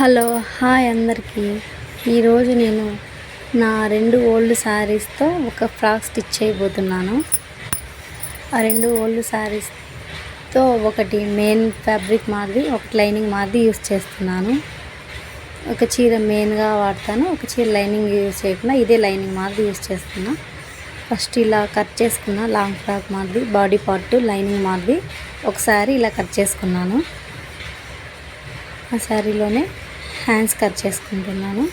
Hello hi అందరికీ. ఈరోజు నేను నా రెండు ఓల్డ్ శారీస్తో ఒక ఫ్రాక్ స్టిచ్ చేయబోతున్నాను. ఆ రెండు ఓల్డ్ శారీస్తో ఒకటి మెయిన్ ఫ్యాబ్రిక్ మాది ఒకటి లైనింగ్ మాది యూస్ చేస్తున్నాను. ఒక చీర మెయిన్గా వాడతాను ఒక చీర లైనింగ్ యూస్ చేయకుండా ఇదే లైనింగ్ మాది యూస్ చేస్తున్నా. ఫస్ట్ ఇలా కట్ చేసుకున్న లాంగ్ ఫ్రాక్ మాది బాడీ పార్ట్ లైనింగ్ మాది ఒకసారి ఇలా కట్ చేసుకున్నాను. ఆ శారీలోనే హ్యాండ్స్ కట్ చేసుకుంటున్నాను.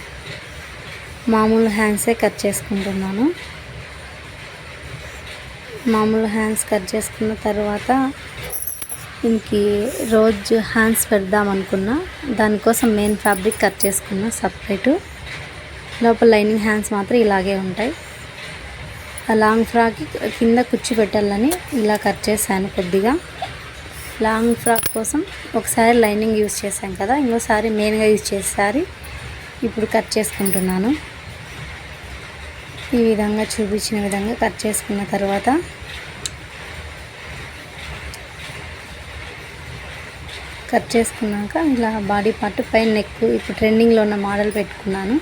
మామూలు హ్యాండ్సే కట్ చేసుకుంటున్నాను. మామూలు హ్యాండ్స్ కట్ చేసుకున్న తర్వాత ఇంక రోజు హ్యాండ్స్ పెడదాం అనుకున్నా. దానికోసం మెయిన్ ఫ్యాబ్రిక్ కట్ చేసుకున్నా సపరేటు లోపల లైనింగ్ హ్యాండ్స్ మాత్రం ఇలాగే ఉంటాయి. ఆ లాంగ్ ఫ్రాక్ కింద కుచ్చి పెట్టాలని ఇలా కట్ చేశాను కొద్దిగా. లాంగ్ ఫ్రాక్ కోసం ఒకసారి లైనింగ్ యూజ్ చేశాం కదా ఇంకోసారి మెయిన్గా యూజ్ చేసేసారి ఇప్పుడు కట్ చేసుకుంటున్నాను. ఈ విధంగా చూపించిన విధంగా కట్ చేసుకున్న తర్వాత కట్ చేసుకున్నాక ఇలా బాడీ పార్ట్ పైన నెక్ ఇప్పుడు ట్రెండింగ్లో ఉన్న మోడల్ పెట్టుకున్నాను.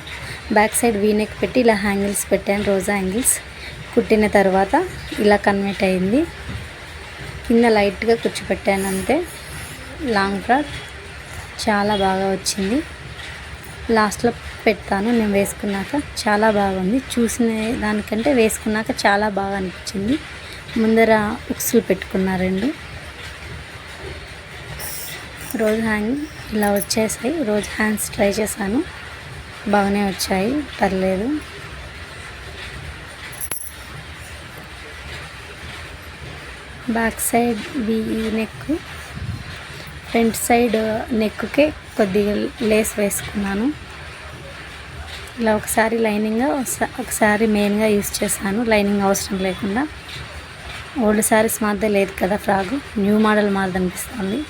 బ్యాక్ సైడ్ వీ నెక్ పెట్టి ఇలా హ్యాంగిల్స్ పెట్టాను రోజా హ్యాంగిల్స్. కుట్టిన తర్వాత ఇలా కన్వర్ట్ అయింది. కింద లైట్గా కూర్చోపెట్టాను అంతే. లాంగ్ ఫ్రాక్ చాలా బాగా వచ్చింది. లాస్ట్లో పెడతాను నేను వేసుకున్నాక చాలా బాగుంది. చూసిన దానికంటే వేసుకున్నాక చాలా బాగా అనిపించింది. ముందర ఉక్సులు పెట్టుకున్నా రెండు. రోజు హ్యాంగ్ ఇలా వచ్చేసాయి. రోజు హ్యాండ్స్ ట్రై చేశాను. బాగానే వచ్చాయి. పర్లేదు. Back side V neck front side నెక్కి కొద్దిగా లేస్ వేసుకున్నాను. ఇలా ఒకసారి లైనింగ్ ఒకసారి మెయిన్గా యూస్ చేశాను. లైనింగ్ అవసరం లేకుండా. ఓల్డ్ శారీస్ మాదే లేదు కదా ఫ్రాగ్. న్యూ మోడల్ మాది అనిపిస్తుంది